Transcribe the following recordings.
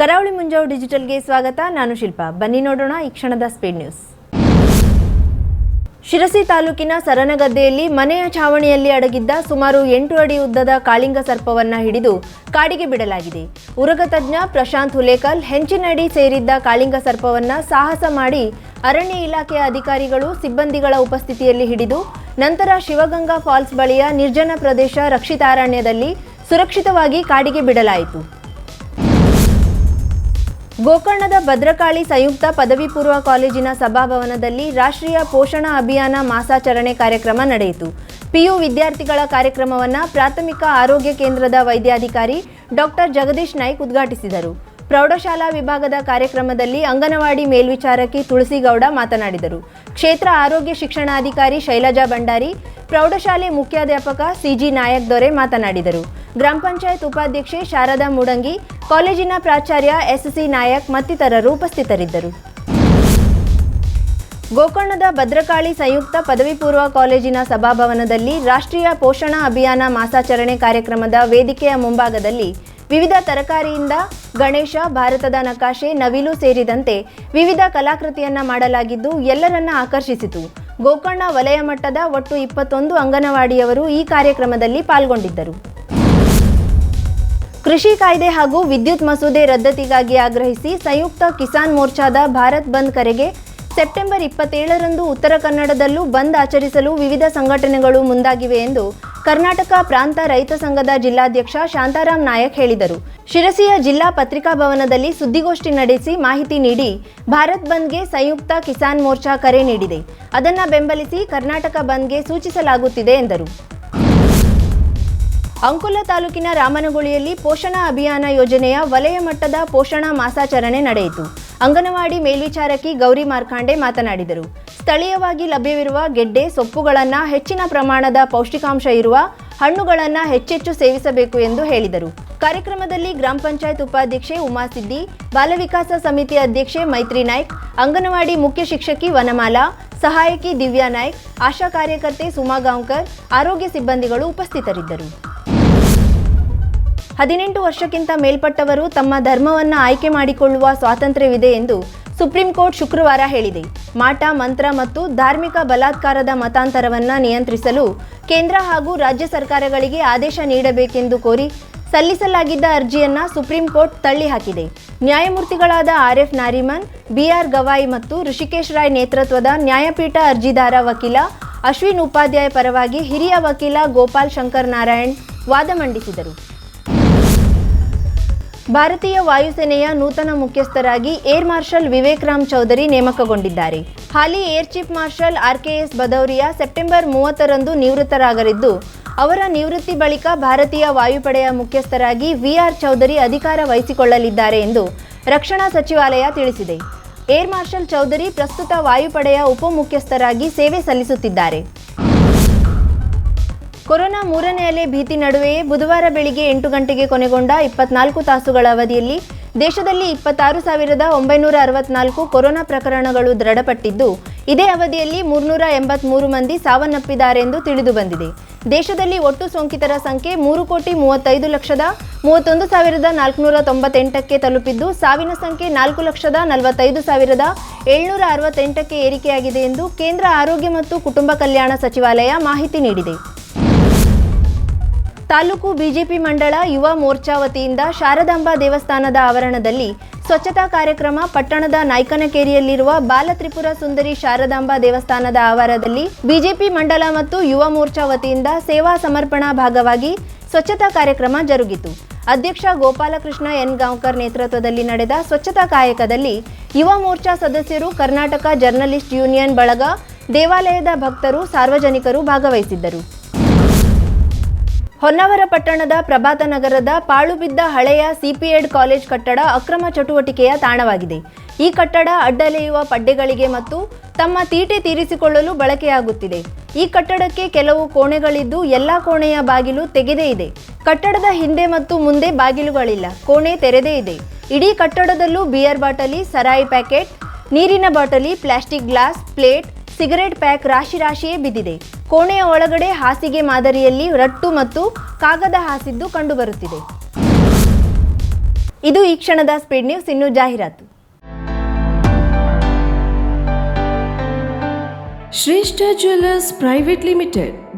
ಕರಾವಳಿ ಮುಂಜಾವು ಡಿಜಿಟಲ್ಗೆ ಸ್ವಾಗತ. ನಾನು ಶಿಲ್ಪಾ. ಬನ್ನಿ ನೋಡೋಣ ಈ ಕ್ಷಣದ ಸ್ಪೀಡ್ ನ್ಯೂಸ್. ಶಿರಸಿ ತಾಲೂಕಿನ ಸರನಗದ್ದೆಯಲ್ಲಿ ಮನೆಯ ಛಾವಣಿಯಲ್ಲಿ ಅಡಗಿದ್ದ ಸುಮಾರು ಎಂಟು ಅಡಿ ಉದ್ದದ ಕಾಳಿಂಗ ಸರ್ಪವನ್ನ ಹಿಡಿದು ಕಾಡಿಗೆ ಬಿಡಲಾಗಿದೆ. ಉರಗ ತಜ್ಞ ಪ್ರಶಾಂತ್ ಹುಲೇಕಲ್ ಹೆಂಚಿನಡಿ ಸೇರಿದ್ದ ಕಾಳಿಂಗ ಸರ್ಪವನ್ನ ಸಾಹಸ ಮಾಡಿ ಅರಣ್ಯ ಇಲಾಖೆಯ ಅಧಿಕಾರಿಗಳು ಸಿಬ್ಬಂದಿಗಳ ಉಪಸ್ಥಿತಿಯಲ್ಲಿ ಹಿಡಿದು ನಂತರ ಶಿವಗಂಗಾ ಫಾಲ್ಸ್ ಬಳಿಯ ನಿರ್ಜನ ಪ್ರದೇಶ ರಕ್ಷಿತಾರಣ್ಯದಲ್ಲಿ ಸುರಕ್ಷಿತವಾಗಿ ಕಾಡಿಗೆ ಬಿಡಲಾಯಿತು. ಗೋಕರ್ಣದ ಭದ್ರಕಾಳಿ ಸಂಯುಕ್ತ ಪದವಿ ಪೂರ್ವ ಕಾಲೇಜಿನ ಸಭಾಭವನದಲ್ಲಿ ರಾಷ್ಟ್ರೀಯ ಪೋಷಣ ಅಭಿಯಾನ ಮಾಸಾಚರಣೆ ಕಾರ್ಯಕ್ರಮ ನಡೆಯಿತು. ಪಿಯು ವಿದ್ಯಾರ್ಥಿಗಳ ಕಾರ್ಯಕ್ರಮವನ್ನು ಪ್ರಾಥಮಿಕ ಆರೋಗ್ಯ ಕೇಂದ್ರದ ವೈದ್ಯಾಧಿಕಾರಿ ಡಾಕ್ಟರ್ ಜಗದೀಶ್ ನಾಯ್ಕ್ ಉದ್ಘಾಟಿಸಿದರು. ಪ್ರೌಢಶಾಲಾ ವಿಭಾಗದ ಕಾರ್ಯಕ್ರಮದಲ್ಲಿ ಅಂಗನವಾಡಿ ಮೇಲ್ವಿಚಾರಕಿ ತುಳಸಿಗೌಡ ಮಾತನಾಡಿದರು. ಕ್ಷೇತ್ರ ಆರೋಗ್ಯ ಶಿಕ್ಷಣಾಧಿಕಾರಿ ಶೈಲಜಾ ಭಂಡಾರಿ, ಪ್ರೌಢಶಾಲೆ ಮುಖ್ಯಾಧ್ಯಾಪಕ ಸಿಜಿ ನಾಯಕ್ ದೊರೆ ಮಾತನಾಡಿದರು. ಗ್ರಾಮ ಪಂಚಾಯತ್ ಉಪಾಧ್ಯಕ್ಷೆ ಶಾರದಾ ಮುಡಂಗಿ, ಕಾಲೇಜಿನ ಪ್ರಾಚಾರ್ಯ ಎಸ್ಸಿ ನಾಯಕ್ ಮತ್ತಿತರರು ಉಪಸ್ಥಿತರಿದ್ದರು. ಗೋಕರ್ಣದ ಭದ್ರಕಾಳಿ ಸಂಯುಕ್ತ ಪದವಿ ಪೂರ್ವ ಕಾಲೇಜಿನ ಸಭಾಭವನದಲ್ಲಿ ರಾಷ್ಟ್ರೀಯ ಪೋಷಣ ಅಭಿಯಾನ ಮಾಸಾಚರಣೆ ಕಾರ್ಯಕ್ರಮದ ವೇದಿಕೆಯ ಮುಂಭಾಗದಲ್ಲಿ ವಿವಿಧ ತರಕಾರಿಯಿಂದ ಗಣೇಶ, ಭಾರತದ ನಕಾಶೆ, ನವಿಲು ಸೇರಿದಂತೆ ವಿವಿಧ ಕಲಾಕೃತಿಯನ್ನ ಮಾಡಲಾಗಿದ್ದು ಎಲ್ಲರನ್ನ ಆಕರ್ಷಿಸಿತು. ಗೋಕರ್ಣ ವಲಯ ಮಟ್ಟದ ಒಟ್ಟು ಇಪ್ಪತ್ತೊಂದು ಅಂಗನವಾಡಿಯವರು ಈ ಕಾರ್ಯಕ್ರಮದಲ್ಲಿ ಪಾಲ್ಗೊಂಡಿದ್ದರು. ಕೃಷಿ ಕಾಯ್ದೆ ಹಾಗೂ ವಿದ್ಯುತ್ ಮಸೂದೆ ರದ್ದತಿಗಾಗಿ ಆಗ್ರಹಿಸಿ ಸಂಯುಕ್ತ ಕಿಸಾನ್ ಮೋರ್ಚಾದ ಭಾರತ್ ಬಂದ್ ಕರೆಗೆ ಸೆಪ್ಟೆಂಬರ್ ಇಪ್ಪತ್ತೇಳರಂದು ಉತ್ತರ ಕನ್ನಡದಲ್ಲೂ ಬಂದ್ ಆಚರಿಸಲು ವಿವಿಧ ಸಂಘಟನೆಗಳು ಮುಂದಾಗಿವೆ ಎಂದು ಕರ್ನಾಟಕ ಪ್ರಾಂತ ರೈತ ಸಂಘದ ಜಿಲ್ಲಾಧ್ಯಕ್ಷ ಶಾಂತಾರಾಮ್ ನಾಯಕ್ ಹೇಳಿದರು. ಶಿರಸಿಯ ಜಿಲ್ಲಾ ಪತ್ರಿಕಾ ಭವನದಲ್ಲಿ ಸುದ್ದಿಗೋಷ್ಠಿ ನಡೆಸಿ ಮಾಹಿತಿ ನೀಡಿ ಭಾರತ್ ಬಂದ್ಗೆ ಸಂಯುಕ್ತ ಕಿಸಾನ್ ಮೋರ್ಚಾ ಕರೆ ನೀಡಿದೆ. ಅದನ್ನು ಬೆಂಬಲಿಸಿ ಕರ್ನಾಟಕ ಬಂದ್ಗೆ ಸೂಚಿಸಲಾಗುತ್ತಿದೆ ಎಂದರು. ಅಂಕೋಲ ತಾಲೂಕಿನ ರಾಮನಗುಳಿಯಲ್ಲಿ ಪೋಷಣಾ ಅಭಿಯಾನ ಯೋಜನೆಯ ವಲಯ ಮಟ್ಟದ ಪೋಷಣಾ ಮಾಸಾಚರಣೆ ನಡೆಯಿತು. ಅಂಗನವಾಡಿ ಮೇಲ್ವಿಚಾರಕಿ ಗೌರಿ ಮಾರ್ಕಾಂಡೆ ಮಾತನಾಡಿದರು. ಸ್ಥಳೀಯವಾಗಿ ಲಭ್ಯವಿರುವ ಗೆಡ್ಡೆ, ಸೊಪ್ಪುಗಳನ್ನು ಹೆಚ್ಚಿನ ಪ್ರಮಾಣದ ಪೌಷ್ಟಿಕಾಂಶ ಇರುವ ಹಣ್ಣುಗಳನ್ನು ಹೆಚ್ಚೆಚ್ಚು ಸೇವಿಸಬೇಕು ಎಂದು ಹೇಳಿದರು. ಕಾರ್ಯಕ್ರಮದಲ್ಲಿ ಗ್ರಾಮ ಪಂಚಾಯತ್ ಉಪಾಧ್ಯಕ್ಷೆ ಉಮಾಸಿದ್ದಿ ಬಾಲವಿಕಾಸ ಸಮಿತಿ ಅಧ್ಯಕ್ಷೆ ಮೈತ್ರಿ ನಾಯ್ಕ್, ಅಂಗನವಾಡಿ ಮುಖ್ಯ ಶಿಕ್ಷಕಿ ವನಮಾಲಾ, ಸಹಾಯಕಿ ದಿವ್ಯಾ ನಾಯ್ಕ್, ಆಶಾ ಕಾರ್ಯಕರ್ತೆ ಸುಮಾ ಗಾಂವ್ಕರ್, ಆರೋಗ್ಯ ಸಿಬ್ಬಂದಿಗಳು ಉಪಸ್ಥಿತರಿದ್ದರು. ಹದಿನೆಂಟು ವರ್ಷಕ್ಕಿಂತ ಮೇಲ್ಪಟ್ಟವರು ತಮ್ಮ ಧರ್ಮವನ್ನು ಆಯ್ಕೆ ಮಾಡಿಕೊಳ್ಳುವ ಸ್ವಾತಂತ್ರ್ಯವಿದೆ ಎಂದು ಸುಪ್ರೀಂ ಕೋರ್ಟ್ ಶುಕ್ರವಾರ ಹೇಳಿದೆ. ಮಾಟ, ಮಂತ್ರ ಮತ್ತು ಧಾರ್ಮಿಕ ಬಲಾತ್ಕಾರದ ಮತಾಂತರವನ್ನು ನಿಯಂತ್ರಿಸಲು ಕೇಂದ್ರ ಹಾಗೂ ರಾಜ್ಯ ಸರ್ಕಾರಗಳಿಗೆ ಆದೇಶ ನೀಡಬೇಕೆಂದು ಕೋರಿ ಸಲ್ಲಿಸಲಾಗಿದ್ದ ಅರ್ಜಿಯನ್ನ ಸುಪ್ರೀಂ ಕೋರ್ಟ್ ತಳ್ಳಿಹಾಕಿದೆ ನ್ಯಾಯಮೂರ್ತಿಗಳಾದ R F Nariman BR Gavai ಮತ್ತು ಋಷಿಕೇಶ್ ರಾಯ್ ನೇತೃತ್ವದ ನ್ಯಾಯಪೀಠ ಅರ್ಜಿದಾರ ವಕೀಲ ಅಶ್ವಿನ್ ಉಪಾಧ್ಯಾಯ ಪರವಾಗಿ ಹಿರಿಯ ವಕೀಲ ಗೋಪಾಲ್ ಶಂಕರ್ ನಾರಾಯಣ್ ವಾದ ಮಂಡಿಸಿದರು. ಭಾರತೀಯ ವಾಯುಸೇನೆಯ ನೂತನ ಮುಖ್ಯಸ್ಥರಾಗಿ ಏರ್ ಮಾರ್ಷಲ್ ವಿವೇಕ್ ರಾಮ್ ಚೌಧರಿ ನೇಮಕಗೊಂಡಿದ್ದಾರೆ. ಹಾಲಿ air chief marshal RKS Bhadauria September ಮೂವತ್ತರಂದು ನಿವೃತ್ತರಾಗಲಿದ್ದು, ಅವರ ನಿವೃತ್ತಿ ಬಳಿಕ ಭಾರತೀಯ ವಾಯುಪಡೆಯ ಮುಖ್ಯಸ್ಥರಾಗಿ ವಿಆರ್ ಚೌಧರಿ ಅಧಿಕಾರ ವಹಿಸಿಕೊಳ್ಳಲಿದ್ದಾರೆ ಎಂದು ರಕ್ಷಣಾ ಸಚಿವಾಲಯ ತಿಳಿಸಿದೆ. ಏರ್ ಮಾರ್ಷಲ್ ಚೌಧರಿ ಪ್ರಸ್ತುತ ವಾಯುಪಡೆಯ ಉಪಮುಖ್ಯಸ್ಥರಾಗಿ ಸೇವೆ ಸಲ್ಲಿಸುತ್ತಿದ್ದಾರೆ. ಕೊರೋನಾ ಮೂರನೇ ಅಲೆ ಭೀತಿ ನಡುವೆಯೇ ಬುಧವಾರ ಬೆಳಿಗ್ಗೆ ಎಂಟು ಗಂಟೆಗೆ ಕೊನೆಗೊಂಡ ಇಪ್ಪತ್ನಾಲ್ಕು ತಾಸುಗಳ ಅವಧಿಯಲ್ಲಿ ದೇಶದಲ್ಲಿ ಇಪ್ಪತ್ತಾರು ಸಾವಿರದ ಒಂಬೈನೂರ ಅರವತ್ನಾಲ್ಕು ಕೊರೋನಾ ಪ್ರಕರಣಗಳು ದೃಢಪಟ್ಟಿದ್ದು, ಇದೇ ಅವಧಿಯಲ್ಲಿ ಮೂರ್ನೂರ ಎಂಬತ್ಮೂರು ಮಂದಿ ಸಾವನ್ನಪ್ಪಿದ್ದಾರೆಂದು ತಿಳಿದುಬಂದಿದೆ ದೇಶದಲ್ಲಿ ಒಟ್ಟು ಸೋಂಕಿತರ ಸಂಖ್ಯೆ ಮೂರು ಕೋಟಿ ಮೂವತ್ತೈದು ಲಕ್ಷದ ಮೂವತ್ತೊಂದು ಸಾವಿರದ ನಾಲ್ಕುನೂರ ತೊಂಬತ್ತೆಂಟಕ್ಕೆ ತಲುಪಿದ್ದು, ಸಾವಿನ ಸಂಖ್ಯೆ ನಾಲ್ಕು ಲಕ್ಷದ ನಲವತ್ತೈದು ಸಾವಿರದ ಏಳ್ನೂರ ಅರವತ್ತೆಂಟಕ್ಕೆ ಏರಿಕೆಯಾಗಿದೆ ಎಂದು ಕೇಂದ್ರ ಆರೋಗ್ಯ ಮತ್ತು ಕುಟುಂಬ ಕಲ್ಯಾಣ ಸಚಿವಾಲಯ ಮಾಹಿತಿ ನೀಡಿದೆ. ತಾಲೂಕು ಬಿಜೆಪಿ ಮಂಡಳ ಯುವ ಮೋರ್ಚಾ ವತಿಯಿಂದ ಶಾರದಾಂಬಾ ದೇವಸ್ಥಾನದ ಆವರಣದಲ್ಲಿ ಸ್ವಚ್ಛತಾ ಕಾರ್ಯಕ್ರಮ ಪಟ್ಟಣದ ನಾಯ್ಕನಕೇರಿಯಲ್ಲಿರುವ ಬಾಲತ್ರಿಪುರ ಸುಂದರಿ ಶಾರದಾಂಬಾ ದೇವಸ್ಥಾನದ ಆವರಣದಲ್ಲಿ ಬಿಜೆಪಿ ಮಂಡಲ ಮತ್ತು ಯುವ ಮೋರ್ಚಾ ವತಿಯಿಂದ ಸೇವಾ ಸಮರ್ಪಣಾ ಭಾಗವಾಗಿ ಸ್ವಚ್ಛತಾ ಕಾರ್ಯಕ್ರಮ ಜರುಗಿತು. ಅಧ್ಯಕ್ಷ ಗೋಪಾಲಕೃಷ್ಣ ಎನ್ ಗಾಂವ್ಕರ್ ನೇತೃತ್ವದಲ್ಲಿ ನಡೆದ ಸ್ವಚ್ಛತಾ ಕಾಯಕದಲ್ಲಿ ಯುವ ಮೋರ್ಚಾ ಸದಸ್ಯರು ಕರ್ನಾಟಕ ಜರ್ನಲಿಸ್ಟ್ ಯೂನಿಯನ್ ಬಳಗ, ದೇವಾಲಯದ ಭಕ್ತರು, ಸಾರ್ವಜನಿಕರು ಭಾಗವಹಿಸಿದ್ದರು. ಹೊನ್ನಾವರ ಪಟ್ಟಣದ ಪ್ರಭಾತ ನಗರದ ಪಾಳುಬಿದ್ದ ಹಳೆಯ ಸಿಪಿಎಡ್ ಕಾಲೇಜ್ ಕಟ್ಟಡ ಅಕ್ರಮ ಚಟುವಟಿಕೆಯ ತಾಣವಾಗಿದೆ. ಈ ಕಟ್ಟಡ ಅಡ್ಡಲೆಯುವ ಪಡ್ಡೆಗಳಿಗೆ ಮತ್ತು ತಮ್ಮ ತೀಟೆ ತೀರಿಸಿಕೊಳ್ಳಲು ಬಳಕೆಯಾಗುತ್ತಿದೆ. ಈ ಕಟ್ಟಡಕ್ಕೆ ಕೆಲವು ಕೋಣೆಗಳಿದ್ದು ಎಲ್ಲ ಕೋಣೆಯ ಬಾಗಿಲು ತೆಗೆದೇ ಇದೆ. ಕಟ್ಟಡದ ಹಿಂದೆ ಮತ್ತು ಮುಂದೆ ಬಾಗಿಲುಗಳಿಲ್ಲ. ಕೋಣೆ ತೆರೆದೇ ಇದೆ. ಇಡೀ ಕಟ್ಟಡದಲ್ಲೂ ಬಿಯರ್ ಬಾಟಲಿ ಸರಾಯಿ ಪ್ಯಾಕೆಟ್ ನೀರಿನ ಬಾಟಲಿ plastic glass plate cigarette pack ರಾಶಿ ರಾಶಿಯೇ ಬಿದ್ದಿದೆ. ಕೋಣೆಯ ಒಳಗಡೆ ಹಾಸಿಗೆ ಮಾದರಿಯಲ್ಲಿ ರಟ್ಟು ಮತ್ತು ಕಾಗದ ಹಾಸಿದ್ದು ಕಂಡುಬರುತ್ತಿದೆ. ಇದು ಈ ಕ್ಷಣದ ಸ್ಪೀಡ್ ನ್ಯೂಸ್ ಇನ್ನು ಜಾಹೀರಾತು. Shreshta jewellers private limited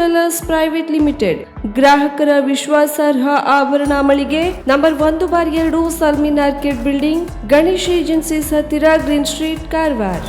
jewellers private limited ಗ್ರಾಹಕರ ವಿಶ್ವಾಸಾರ್ಹ ಆಭರಣ ಮಳಿಗೆ ನಂಬರ್ ಒಂದು ಬಾರ್ ಎರಡು Salmin orchid building Ganesh agencies ಹತ್ತಿರ ಗ್ರೀನ್ ಸ್ಟ್ರೀಟ್ ಕಾರವಾರ್